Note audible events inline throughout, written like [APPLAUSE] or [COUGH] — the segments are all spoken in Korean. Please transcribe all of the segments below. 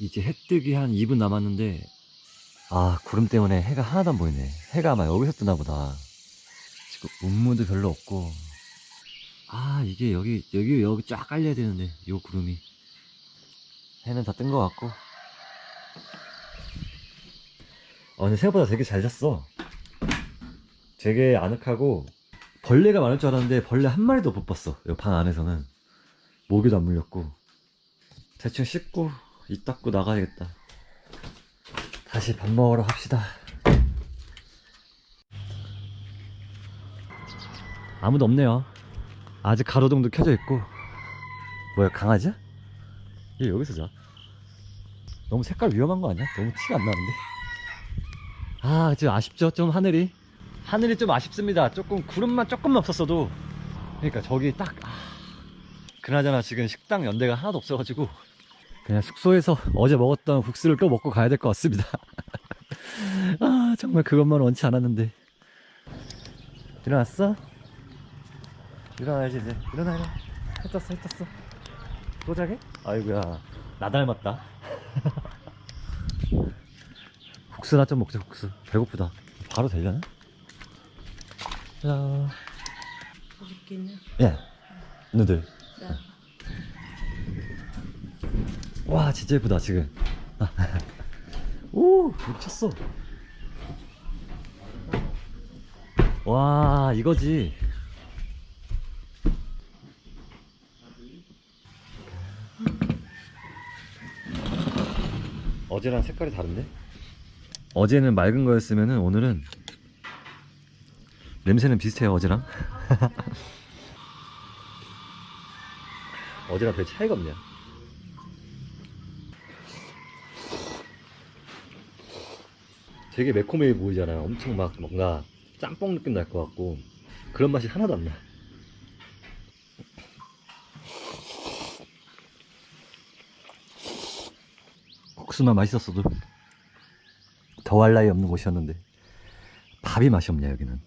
이제 해 뜨기 한 2분 남았는데 아 구름 때문에 해가 하나도 안 보이네. 해가 아마 여기서 뜨나 보다. 지금 운무도 별로 없고. 아 이게 여기 여기 여기 쫙 깔려야 되는데 요 구름이. 해는 다 뜬 것 같고. 어 근데 생각보다 되게 잘 잤어. 되게 아늑하고 벌레가 많을 줄 알았는데 벌레 한 마리도 못 봤어. 이 방 안에서는. 모기도 안 물렸고. 대충 씻고 입 닦고 나가야겠다. 다시 밥 먹으러 갑시다. 아무도 없네요. 아직 가로등도 켜져 있고. 뭐야 강아지야? 얘 여기서 자. 너무 색깔 위험한 거 아니야? 너무 티가 안 나는데? 아 지금 아쉽죠? 좀 하늘이? 하늘이 좀 아쉽습니다. 조금 구름만 조금만 없었어도. 그러니까 저기 딱 아, 그나저나 지금 식당 연대가 하나도 없어가지고 그냥 숙소에서 어제 먹었던 국수를 또 먹고 가야 될 것 같습니다 [LAUGHS] 아 정말 그것만 원치 않았는데 일어났어? 일어나야지 이제 일어나 일어나 해 떴어 해 떴어 또 자게? 아이고야 나 닮았다 [LAUGHS] 국수나 좀 먹자 국수 배고프다 바로 되려나? 자 맛있겠네. 예. 누들. 자, 와, 진짜 예쁘다, 지금. [LAUGHS] 오, 미쳤어. 와, 이거지. 어제랑 색깔이 다른데? 어제는 맑은 거였으면 오늘은 냄새는 비슷해요, 어제랑. [LAUGHS] 어제랑 별 차이가 없냐? 되게 매콤해 보이잖아요. 엄청 막 뭔가 짬뽕 느낌 날 것 같고 그런 맛이 하나도 안 나. 국수만 맛있었어도 더할 나위 없는 곳이었는데 밥이 맛이 없냐 여기는.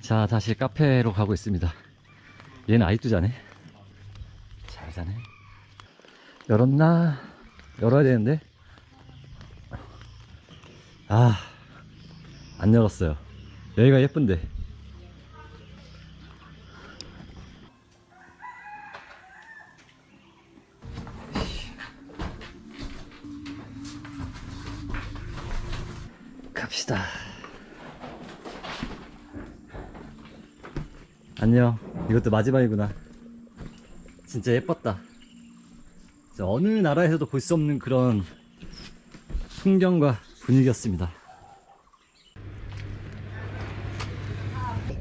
자 다시 카페로 가고 있습니다. 얘는 아직도 자네. 잘 자네. 열었나? 열어야 되는데. 아, 안 열었어요. 여기가 예쁜데. 갑시다. 안녕. 이것도 마지막이구나. 진짜 예뻤다. 어느 나라에서도 볼 수 없는 그런 풍경과 분위기였습니다.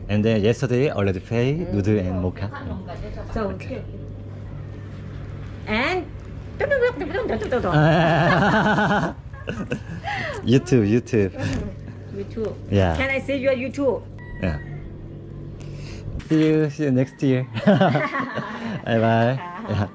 And then yesterday already pay noodle and mocha. so okay. And YouTube, YouTube. YouTube. Yeah. Can I see your YouTube? Yeah. See you, see you next year. bye bye. Yeah.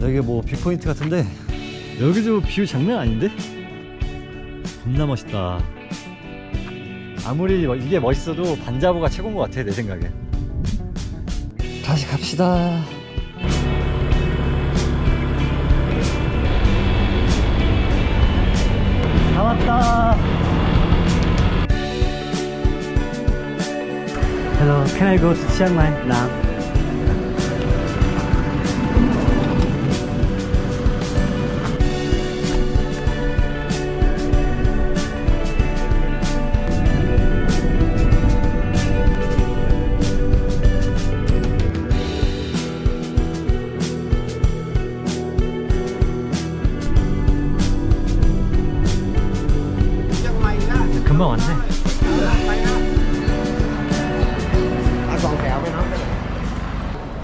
여기 뭐 뷰포인트 같은데 여기 좀뷰 장난 아닌데? 겁나 멋있다. 아무리 뭐 이게 멋있어도 반자부가 최고인 것 같아 내 생각에. 다시 갑시다. 다 왔다. Hello, can I go to Chiang Mai now?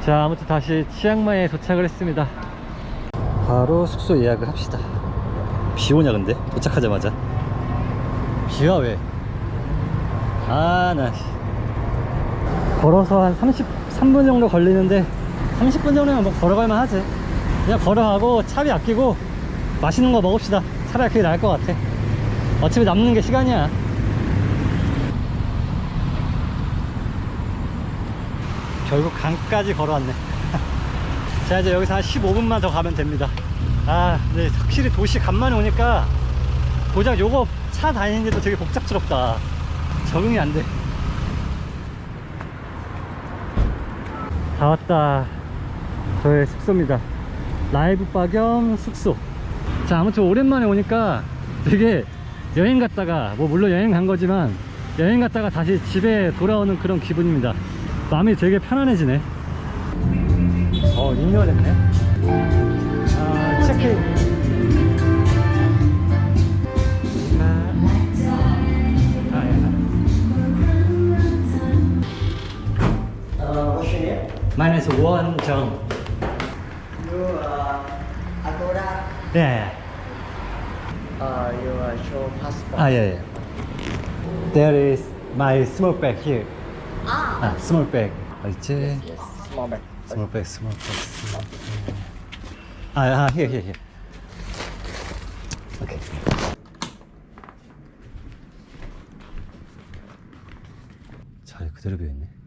자, 아무튼 다시 치앙마이에 도착을 했습니다. 바로 숙소 예약을 합시다. 비 오냐 근데? 도착하자마자. 비가 왜? 아, 나. 씨. 걸어서 한 33분 정도 걸리는데 30분 정도면 뭐 걸어갈만 하지 그냥 걸어가고 차비 아끼고 맛있는 거 먹읍시다 차라리 그게 나을 것 같아 어차피 남는 게 시간이야 결국 강까지 걸어왔네. [LAUGHS] 자 이제 여기서 한 15분만 더 가면 됩니다. 아 근데 확실히 도시 간만에 오니까 고작 요거 차 다니는데도 되게 복잡스럽다. 적응이 안돼. 다 왔다. 저의 숙소입니다. 라이브 바겸 숙소. 자 아무튼 오랜만에 오니까 되게 여행 갔다가 뭐 물론 여행 간 거지만 여행 갔다가 다시 집에 돌아오는 그런 기분입니다 마음이 되게 편안해지네 어 리뉴얼 됐네 아 체크인 아, 아, 예. Uh, what's your name? My name is Won Jung. You uh, Agoda. Yeah. Uh, you uh, show passport. Ah, yeah, yeah. There is my small bag here. Ah, small bag. 어딨지? Yes, small bag. Small bag, small bag, small bag. 아, 아, here, here, here. Okay. 자, 그대로 비어있네.